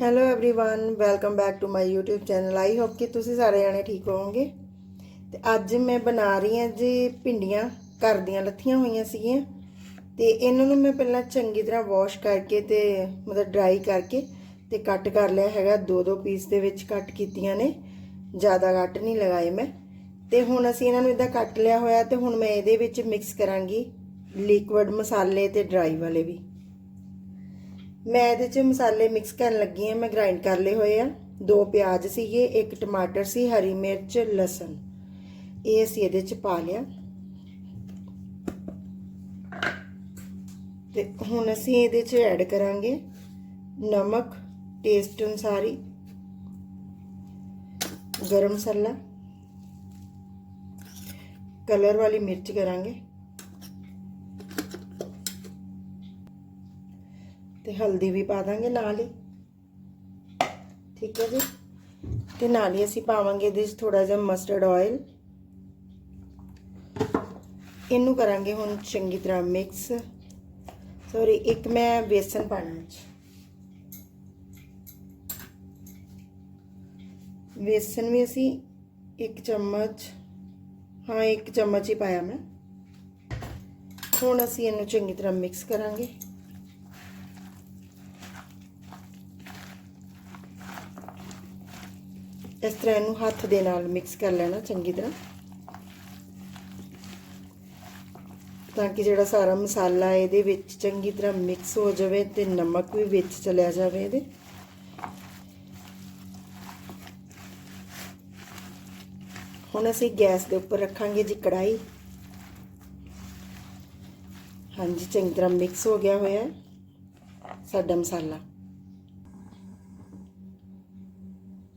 hello everyone welcome back to my YouTube channel I hope ਕਿ ਤੁਸੀਂ ਸਾਰੇ ਜਾਣੇ ਠੀਕ ਹੋਵੋਗੇ ਤੇ ਅੱਜ ਮੈਂ ਬਣਾ ਰਹੀ ਹਾਂ ਜੀ ਭਿੰਡੀਆਂ ਘਰ ਦੀਆਂ ਲੱਥੀਆਂ ਹੋਈਆਂ ਸੀਗੀਆਂ ਤੇ ਇਹਨਾਂ ਨੂੰ ਮੈਂ ਪਹਿਲਾਂ ਚੰਗੀ ਤਰ੍ਹਾਂ ਵਾਸ਼ ਕਰਕੇ ਤੇ ਮਤਲਬ ਡਰਾਈ ਕਰਕੇ ਤੇ ਕੱਟ ਕਰ ਲਿਆ ਹੈਗਾ ਦੋ ਦੋ ਪੀਸ ਦੇ ਵਿੱਚ ਕੱਟ ਕੀਤੀਆਂ ਨੇ ਜ਼ਿਆਦਾ ਕੱਟ ਨਹੀਂ ਲਗਾਏ ਮੈਂ ਤੇ ਹੁਣ ਅਸੀਂ ਇਹਨਾਂ ਨੂੰ ਇਦਾਂ ਕੱਟ ਲਿਆ ਹੋਇਆ ਤੇ ਹੁਣ ਮੈਂ ਇਹਦੇ ਵਿੱਚ ਮਿਕਸ ਕਰਾਂਗੀ ਲਿਕਵਿਡ ਮਸਾਲੇ ਤੇ ਡਰਾਈ ਵਾਲੇ ਵੀ ਮੈਂ ਇਹਦੇ 'ਚ ਮਸਾਲੇ ਮਿਕਸ ਕਰਨ ਲੱਗੀ ਹਾਂ, ਮੈਂ ਗ੍ਰਾਈਂਡ ਕਰ ਲਏ ਹੋਏ ਆ। ਦੋ ਪਿਆਜ਼ ਸੀਗੇ, ਇੱਕ ਟਮਾਟਰ ਸੀ, ਹਰੀ ਮਿਰਚ, ਲਸਣ। ਇਹ ਅਸੀਂ ਇਹਦੇ 'ਚ ਪਾ ਲਿਆ। ਤੇ ਹੁਣ ਅਸੀਂ ਇਹਦੇ 'ਚ ਐਡ ਕਰਾਂਗੇ ਨਮਕ ਟੇਸਟ ਅਨੁਸਾਰੀ ਗਰਮ ਮਸਾਲਾ। ਕਲਰ ਵਾਲੀ ਮਿਰਚ ਕਰਾਂਗੇ। ਤੇ ਹਲਦੀ ਵੀ ਪਾ ਦਾਂਗੇ ਨਾਲ ਹੀ। ਠੀਕ ਹੈ ਜੀ? ਤੇ ਨਾਲ ਹੀ ਅਸੀਂ ਪਾਵਾਂਗੇ ਇਹਦੇ ਵਿੱਚ ਥੋੜਾ ਜਿਹਾ ਮਸਟਰਡ ਆਇਲ ਇਹਨੂੰ ਕਰਾਂਗੇ ਹੁਣ ਚੰਗੀ ਤਰ੍ਹਾਂ ਮਿਕਸ ਸੌਰੀ ਇੱਕ ਮੈਂ ਬੇਸਨ ਪਾਣਾ ਹੈ ਬੇਸਨ ਵੀ ਅਸੀਂ ਇੱਕ ਚਮਚ, ਹਾਂ, ਇੱਕ ਚਮਚ ਹੀ ਪਾਇਆ ਮੈਂ। ਹੁਣ ਅਸੀਂ ਇਹਨੂੰ ਚੰਗੀ ਤਰ੍ਹਾਂ ਮਿਕਸ ਕਰਾਂਗੇ। ਇਸ ਤਰ੍ਹਾਂ ਇਹਨੂੰ ਹੱਥ ਦੇ ਨਾਲ ਮਿਕਸ ਕਰ ਲੈਣਾ ਚੰਗੀ ਤਰ੍ਹਾਂ। ਤਾਂ ਕਿ ਜਿਹੜਾ ਸਾਰਾ ਮਸਾਲਾ ਇਹਦੇ ਵਿੱਚ ਚੰਗੀ ਤਰ੍ਹਾਂ ਮਿਕਸ ਹੋ ਜਾਵੇ ਤੇ ਨਮਕ ਵੀ ਵਿੱਚ ਚਲਿਆ ਜਾਵੇ ਇਹਦੇ। ਹੁਣ ਅਸੀਂ ਗੈਸ ਦੇ ਉੱਪਰ ਰੱਖਾਂਗੇ ਜੀ ਕੜਾਈ ਹਾਂਜੀ, ਚੰਗੀ ਤਰ੍ਹਾਂ ਮਿਕਸ ਹੋ ਗਿਆ ਹੋਇਆ ਸਾਡਾ ਮਸਾਲਾ।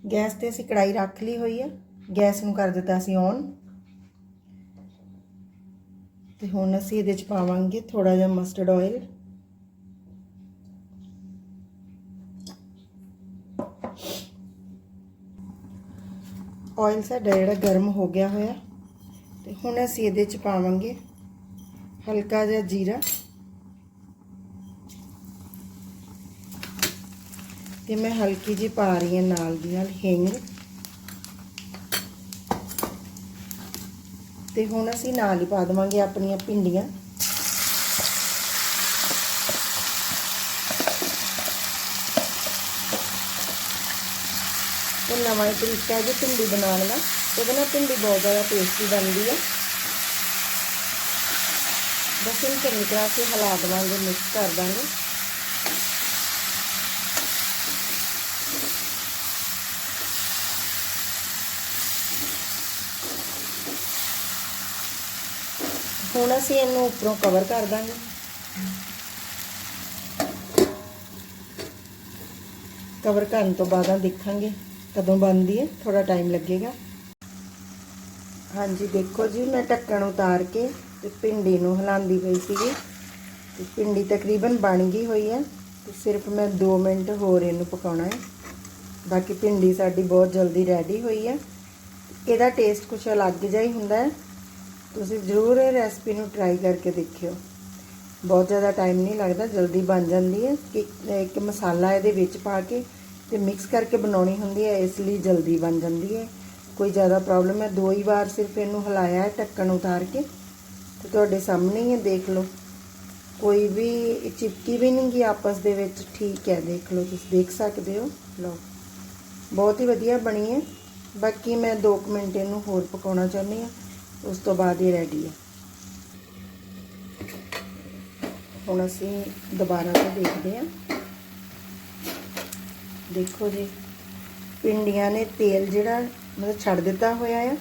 ਗੈਸ ਤੇ ਅਸੀਂ ਕੜਾਈ ਰੱਖ ਲਈ ਹੋਈ ਹੈ। ਗੈਸ ਨੂੰ ਕਰ ਦਿੱਤਾ ਅਸੀਂ ਔਨ। ਤੇ ਹੁਣ ਅਸੀਂ ਇਹਦੇ ਚ ਪਾਵਾਂਗੇ ਥੋੜਾ ਜਿਹਾ ਮਸਟਰਡ ਆਇਲ ਆਇਲ ਸਾਡਾ ਜਿਹੜਾ ਗਰਮ ਹੋ ਗਿਆ ਹੋਇਆ। ਤੇ ਹੁਣ ਅਸੀਂ ਇਹਦੇ ਚ ਪਾਵਾਂਗੇ ਹਲਕਾ ਜਿਹਾ ਜੀਰਾ। ਤੇ ਮੈਂ ਹਲਕੀ ਜੀ ਪਾ ਰਹੀ ਹਾਂ ਨਾਲ ਦੀ ਨਾਲ ਹਿੰਗ। ਤੇ ਹੁਣ ਅਸੀਂ ਨਾਲ ਹੀ ਪਾ ਦਵਾਂਗੇ ਆਪਣੀਆਂ ਭਿੰਡੀਆਂ। ਇਹ ਨਵਾਂ ਤਰੀਕਾ ਹੈ ਜੀ ਭਿੰਡੀ ਬਣਾਉਣ ਦਾ। ਇਹਦੇ ਨਾਲ ਭਿੰਡੀ ਬਹੁਤ ਜ਼ਿਆਦਾ ਟੇਸਟੀ ਬਣਦੀ ਹੈ। ਬਸ ਇਹ ਚੰਗੀ ਤਰ੍ਹਾਂ ਅਸੀਂ ਹਿਲਾ ਦਵਾਂਗੇ ਮਿਕਸ ਕਰ ਦਾਂਗੇ। ਹੁਣ ਅਸੀਂ ਇਹਨੂੰ ਉੱਪਰੋਂ ਕਵਰ ਕਰ ਦਾਂਗੇ। ਕਵਰ ਕਰਨ ਤੋਂ ਬਾਅਦ ਦੇਖਾਂਗੇ ਕਦੋਂ ਬਣਦੀ ਹੈ ਥੋੜਾ ਟਾਈਮ ਲੱਗੇਗਾ। ਹਾਂਜੀ, ਦੇਖੋ ਜੀ, ਮੈਂ ਢੱਕਣ ਉਤਾਰ ਕੇ ਤੇ ਭਿੰਡੀ ਨੂੰ ਹਿਲਾਉਂਦੀ ਪਈ ਸੀਗੀ। ਤੇ ਭਿੰਡੀ ਤਕਰੀਬਨ ਬਣ ਗਈ ਹੋਈ ਹੈ। ਤੇ ਸਿਰਫ ਮੈਂ 2 ਮਿੰਟ ਹੋਰ ਇਹਨੂੰ ਪਕਾਉਣਾ ਹੈ। ਬਾਕੀ ਭਿੰਡੀ ਸਾਡੀ ਬਹੁਤ ਜਲਦੀ ਰੈਡੀ ਹੋਈ ਹੈ। ਇਹਦਾ ਟੇਸਟ ਕੁਝ ਅਲੱਗ ਜਿਹਾ ਹੀ ਹੁੰਦਾ ਹੈ। ਤੁਸੀਂ ਜ਼ਰੂਰ ਇਹ ਰੈਸਪੀ ਨੂੰ ਟਰਾਈ ਕਰਕੇ ਦੇਖਿਓ। ਬਹੁਤ ਜ਼ਿਆਦਾ ਟਾਈਮ ਨਹੀਂ ਲੱਗਦਾ, ਜਲਦੀ ਬਣ ਜਾਂਦੀ ਹੈ। ਕਿ ਇੱਕ ਮਸਾਲਾ ਇਹਦੇ ਵਿੱਚ ਪਾ ਕੇ ਤੇ ਮਿਕਸ ਕਰਕੇ ਬਣਾਉਣੀ ਹੁੰਦੀ ਹੈ, ਇਸ ਲਈ ਜਲਦੀ ਬਣ ਜਾਂਦੀ ਹੈ। ਕੋਈ ਜ਼ਿਆਦਾ ਪ੍ਰੋਬਲਮ ਹੈ, ਦੋ ਹੀ ਵਾਰ ਸਿਰਫ ਇਹਨੂੰ ਹਿਲਾਇਆ ਹੈ, ਢੱਕਣ ਉਤਾਰ ਕੇ। ਤੇ ਤੁਹਾਡੇ ਸਾਹਮਣੇ ਹੀ ਹੈ, ਦੇਖ ਲਓ। ਕੋਈ ਵੀ ਚਿਪਕੀ ਵੀ ਨਹੀਂ ਗਈ ਆਪਸ ਦੇ ਵਿੱਚ, ਠੀਕ ਹੈ, ਦੇਖ ਲਓ। ਤੁਸੀਂ ਦੇਖ ਸਕਦੇ ਹੋ। ਲਓ। ਬਹੁਤ ਹੀ ਵਧੀਆ ਬਣੀ ਹੈ। ਬਾਕੀ ਮੈਂ 2 ਮਿੰਟ ਇਹਨੂੰ ਹੋਰ ਪਕਾਉਣਾ ਚਾਹੁੰਦੀ ਹਾਂ। ਉਸ ਤੋਂ ਬਾਅਦ ਇਹ ਰੈਡੀ ਹੈ ਹੁਣ ਅਸੀਂ ਦੁਬਾਰਾ ਤੋਂ ਦੇਖਦੇ ਹਾਂ। ਦੇਖੋ ਜੀ ਪਿੰਡੀਆਂ ਨੇ ਤੇਲ ਜਿਹੜਾ ਮਤਲਬ ਛੱਡ ਦਿੱਤਾ ਹੋਇਆ ਆ।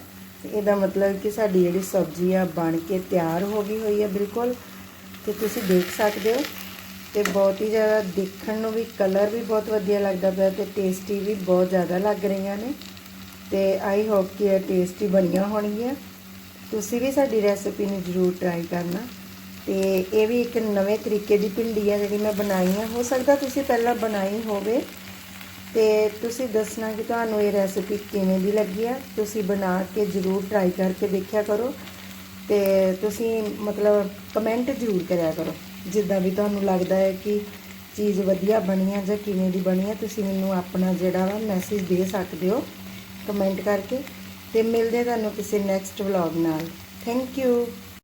ਇਹਦਾ ਮਤਲਬ ਕਿ ਸਾਡੀ ਜਿਹੜੀ ਸਬਜ਼ੀ ਆ ਬਣ ਕੇ ਤਿਆਰ ਹੋ ਗਈ ਹੋਈ ਆ ਬਿਲਕੁਲ। ਤੇ ਤੁਸੀਂ ਦੇਖ ਸਕਦੇ ਹੋ, ਤੇ ਬਹੁਤ ਹੀ ਜ਼ਿਆਦਾ ਦੇਖਣ ਨੂੰ ਵੀ ਕਲਰ ਵੀ ਬਹੁਤ ਵਧੀਆ ਲੱਗਦਾ ਪਿਆ ਤੇ ਟੇਸਟੀ ਵੀ ਬਹੁਤ ਜ਼ਿਆਦਾ ਲੱਗ ਰਹੀਆਂ ਨੇ। ਤੇ ਆਈ ਹੋਪ ਕਿ ਇਹ ਟੇਸਟੀ ਬਣੀਆਂ ਹੋਣਗੀਆਂ। ਤੁਸੀਂ ਵੀ ਸਾਡੀ ਰੈਸਪੀ ਨੂੰ ਜ਼ਰੂਰ ਟਰਾਈ ਕਰਨਾ। ਤੇ ਇਹ ਵੀ ਇੱਕ ਨਵੇਂ ਤਰੀਕੇ ਦੀ ਭਿੰਡੀ ਹੈ ਜਿਹੜੀ ਮੈਂ ਬਣਾਈ ਹੈ ਹੋ ਸਕਦਾ ਤੁਸੀਂ ਪਹਿਲਾਂ ਬਣਾਈ ਹੋਵੇ। ਤੇ ਤੁਸੀਂ ਦੱਸਣਾ ਕਿ ਤੁਹਾਨੂੰ ਇਹ ਰੈਸਪੀ ਕਿਵੇਂ ਦੀ ਲੱਗੀ ਹੈ ਤੁਸੀਂ ਬਣਾ ਕੇ ਜ਼ਰੂਰ ਟਰਾਈ ਕਰਕੇ ਦੇਖਿਆ ਕਰੋ। ਤੇ ਤੁਸੀਂ ਮਤਲਬ ਕਮੈਂਟ ਜ਼ਰੂਰ ਕਰਿਆ ਕਰੋ। ਜਿੱਦਾਂ ਵੀ ਤੁਹਾਨੂੰ ਲੱਗਦਾ ਹੈ ਕਿ ਚੀਜ਼ ਵਧੀਆ ਬਣੀ ਹੈ ਜਾਂ ਕਿਵੇਂ ਦੀ ਬਣੀ ਹੈ ਤੁਸੀਂ ਮੈਨੂੰ ਆਪਣਾ ਜਿਹੜਾ ਵਾ ਮੈਸੇਜ ਦੇ ਸਕਦੇ ਹੋ। ਕਮੈਂਟ ਕਰਕੇ। ਤੇ ਮਿਲਦੇ ਤੁਹਾਨੂੰ ਕਿਸੇ ਨੈਕਸਟ ਵਲੌਗ ਨਾਲ। Thank you